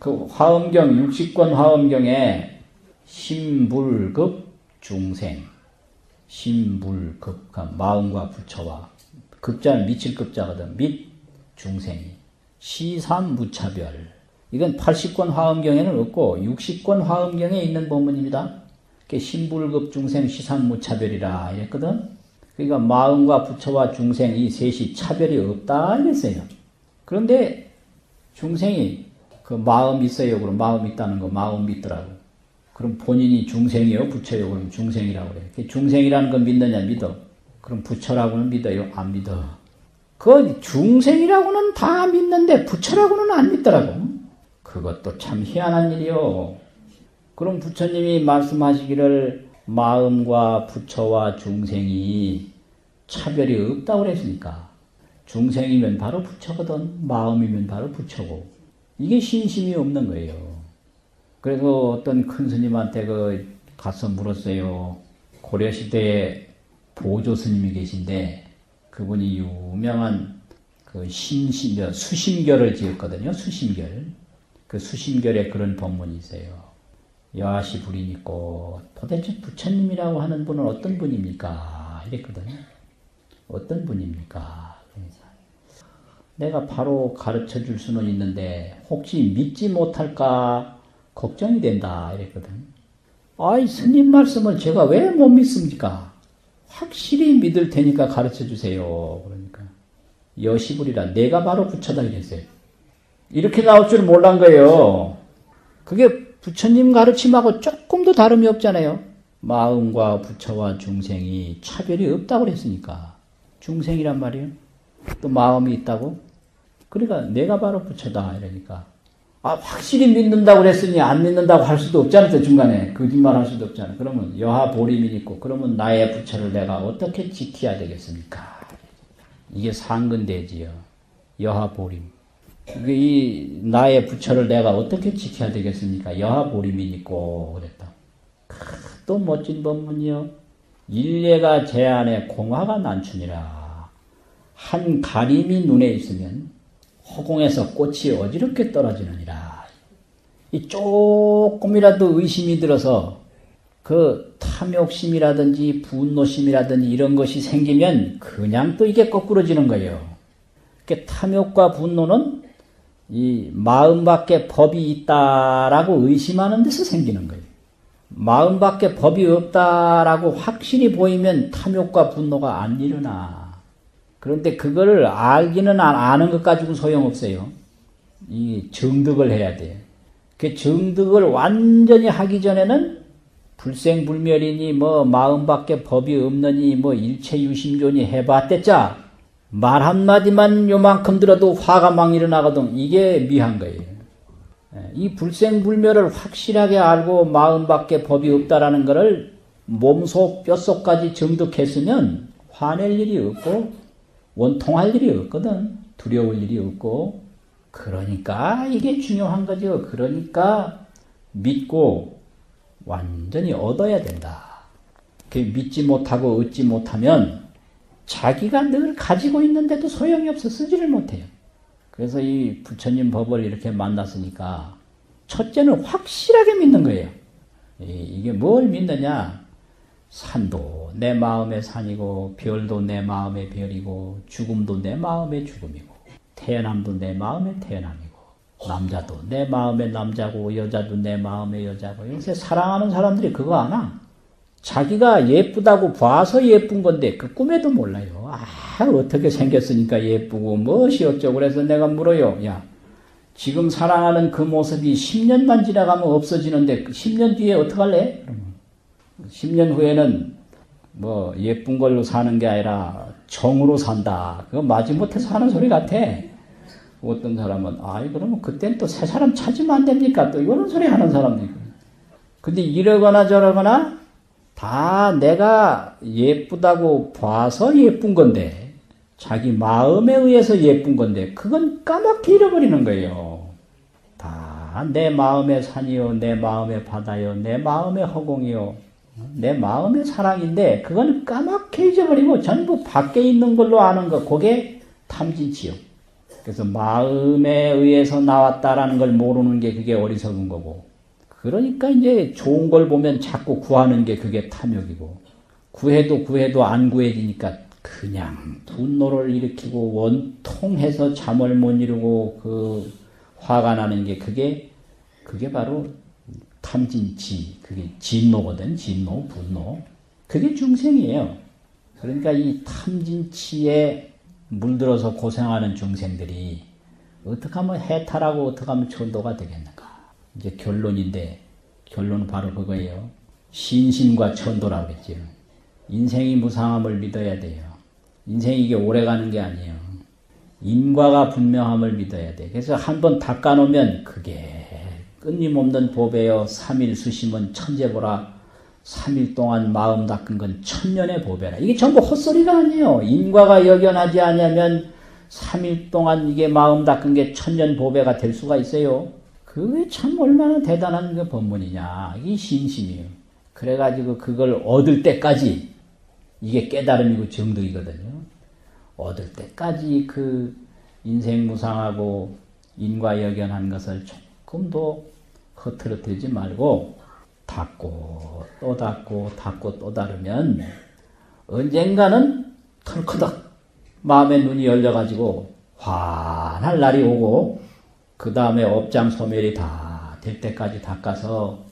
그 화엄경, 60권 화엄경에 신불급 중생, 신불급, 그러니까 마음과 부처와 급자는 미칠 급자거든. 및 중생이 시삼무차별. 이건 80권 화엄경에는 없고 60권 화엄경에 있는 본문입니다. 신불급 중생 시삼무차별이라 이랬거든. 그러니까 마음과 부처와 중생 이 셋이 차별이 없다 이랬어요. 그런데 중생이 그 마음 있어요. 그럼 마음 있다는 거 마음 믿더라고. 그럼 본인이 중생이요 부처요 그럼 중생이라고 그래. 중생이라는 건 믿느냐 믿어. 그럼 부처라고는 믿어요 안 믿어. 그 중생이라고는 다 믿는데 부처라고는 안 믿더라고. 그것도 참 희한한 일이요. 그럼 부처님이 말씀하시기를 마음과 부처와 중생이 차별이 없다고 그랬으니까 중생이면 바로 부처거든 마음이면 바로 부처고 이게 신심이 없는 거예요. 그래서 어떤 큰 스님한테 그 가서 물었어요. 고려시대에 보조 스님이 계신데 그분이 유명한 그 신심, 수심결을 지었거든요. 수심결. 그 수심결에 그런 법문이 있어요. 여하시 불인 있고 도대체 부처님이라고 하는 분은 어떤 분입니까? 이랬거든요. 어떤 분입니까? 내가 바로 가르쳐 줄 수는 있는데 혹시 믿지 못할까 걱정이 된다 이랬거든. 아이 스님 말씀을 제가 왜 못 믿습니까? 확실히 믿을 테니까 가르쳐 주세요. 그러니까 여시불이라 내가 바로 부처다 이랬어요. 이렇게 나올 줄 몰란 거예요. 그게 부처님 가르침하고 조금도 다름이 없잖아요. 마음과 부처와 중생이 차별이 없다고 그랬으니까. 중생이란 말이에요. 또 마음이 있다고? 그러니까 내가 바로 부처다 이러니까. 아 확실히 믿는다고 그랬으니 안 믿는다고 할 수도 없잖아요. 중간에 거짓말 할 수도 없잖아요. 그러면 여하 보림이 있고 그러면 나의 부처를 내가 어떻게 지켜야 되겠습니까? 이게 상근대지요. 여하 보림. 이 나의 부처를 내가 어떻게 지켜야 되겠습니까? 여하 보림이 있고 그랬다. 또 멋진 법문이요. 일례가 제 안에 공화가 난춘이라. 한 가림이 눈에 있으면 허공에서 꽃이 어지럽게 떨어지느니라. 이 조금이라도 의심이 들어서 그 탐욕심이라든지 분노심이라든지 이런 것이 생기면 그냥 또 이게 거꾸로지는 거예요. 탐욕과 분노는 이 마음 밖에 법이 있다라고 의심하는 데서 생기는 거예요. 마음 밖에 법이 없다라고 확실히 보이면 탐욕과 분노가 안 일어나. 그런데 그거를 알기는 아는 것 가지고 소용없어요. 이 정득을 해야 돼. 그 정득을 완전히 하기 전에는 불생불멸이니 뭐 마음 밖에 법이 없느니 뭐 일체유심존이 해봤댔자 말 한마디만 요만큼 들어도 화가 막 일어나거든. 이게 미한 거예요. 예, 이 불생불멸을 확실하게 알고 마음 밖에 법이 없다라는 것을 몸속 뼛속까지 정독했으면 화낼 일이 없고 원통할 일이 없거든. 두려울 일이 없고. 그러니까 이게 중요한 거죠. 그러니까 믿고 완전히 얻어야 된다. 믿지 못하고 얻지 못하면 자기가 늘 가지고 있는데도 소용이 없어 쓰지를 못해요. 그래서 이 부처님 법을 이렇게 만났으니까 첫째는 확실하게 믿는 거예요. 이게 뭘 믿느냐? 산도 내 마음의 산이고 별도 내 마음의 별이고 죽음도 내 마음의 죽음이고 태어남도 내 마음의 태어남이고 남자도 내 마음의 남자고 여자도 내 마음의 여자고 요새 사랑하는 사람들이 그거 아나? 자기가 예쁘다고 봐서 예쁜 건데 그 꿈에도 몰라요. 아 어떻게 생겼으니까 예쁘고 무엇이 어쩌고 그래서 내가 물어요. 야 지금 사랑하는 그 모습이 10년만 지나가면 없어지는데 10년 그 뒤에 어떡할래? 10년 후에는 뭐 예쁜 걸로 사는 게 아니라 정으로 산다. 그거 마지못해서 하는 소리 같아. 어떤 사람은 아이 그러면 그땐 또 새 사람 찾으면 안 됩니까? 또 이런 소리 하는 사람도 있고. 근데 이러거나 저러거나 다 내가 예쁘다고 봐서 예쁜 건데, 자기 마음에 의해서 예쁜 건데, 그건 까맣게 잃어버리는 거예요. 다 내 마음의 산이요, 내 마음의 바다요, 내 마음의 허공이요, 내 마음의 사랑인데, 그건 까맣게 잊어버리고 전부 밖에 있는 걸로 아는 거, 그게 탐진치요. 그래서 마음에 의해서 나왔다라는 걸 모르는 게 그게 어리석은 거고. 그러니까 이제 좋은 걸 보면 자꾸 구하는 게 그게 탐욕이고. 구해도 구해도 안 구해지니까 그냥 분노를 일으키고 원통해서 잠을 못 이루고 그 화가 나는 게 그게 그게 바로 탐진치 그게 진노거든 진노 분노 그게 중생이에요. 그러니까 이 탐진치에 물들어서 고생하는 중생들이 어떻게 하면 해탈하고 어떻게 하면 천도가 되겠는가? 이제 결론인데 결론은 바로 그거예요. 신심과 천도라고 했죠. 인생이 무상함을 믿어야 돼요. 인생이 이게 오래 가는 게 아니에요. 인과가 분명함을 믿어야 돼. 그래서 한 번 닦아놓으면 그게 끊임없는 보배여 삼일 수심은 천재보라 3일 동안 마음 닦은 건 천년의 보배라. 이게 전부 헛소리가 아니에요. 인과가 여견하지 않으면 3일 동안 이게 마음 닦은 게 천년 보배가 될 수가 있어요. 그게 참 얼마나 대단한 그 법문이냐. 이게 신심이에요. 그래가지고 그걸 얻을 때까지 이게 깨달음이고 정득이거든요. 얻을 때까지 그 인생 무상하고 인과 여견한 것을 조금도 흐트러뜨리지 말고 닫고 또 닫고 닫고 또 닫으면 언젠가는 털커덕 마음의 눈이 열려가지고 환할 날이 오고 그 다음에 업장 소멸이 다 될 때까지 닦아서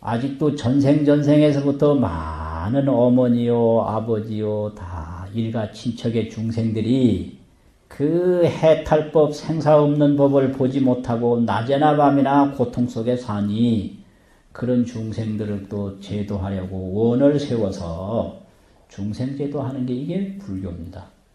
아직도 전생전생에서부터 많은 어머니요 아버지요 다 일가 친척의 중생들이 그 해탈법 생사 없는 법을 보지 못하고 낮에나 밤이나 고통 속에 사니 그런 중생들을 또 제도하려고 원을 세워서 중생 제도 하는 게 이게 불교입니다.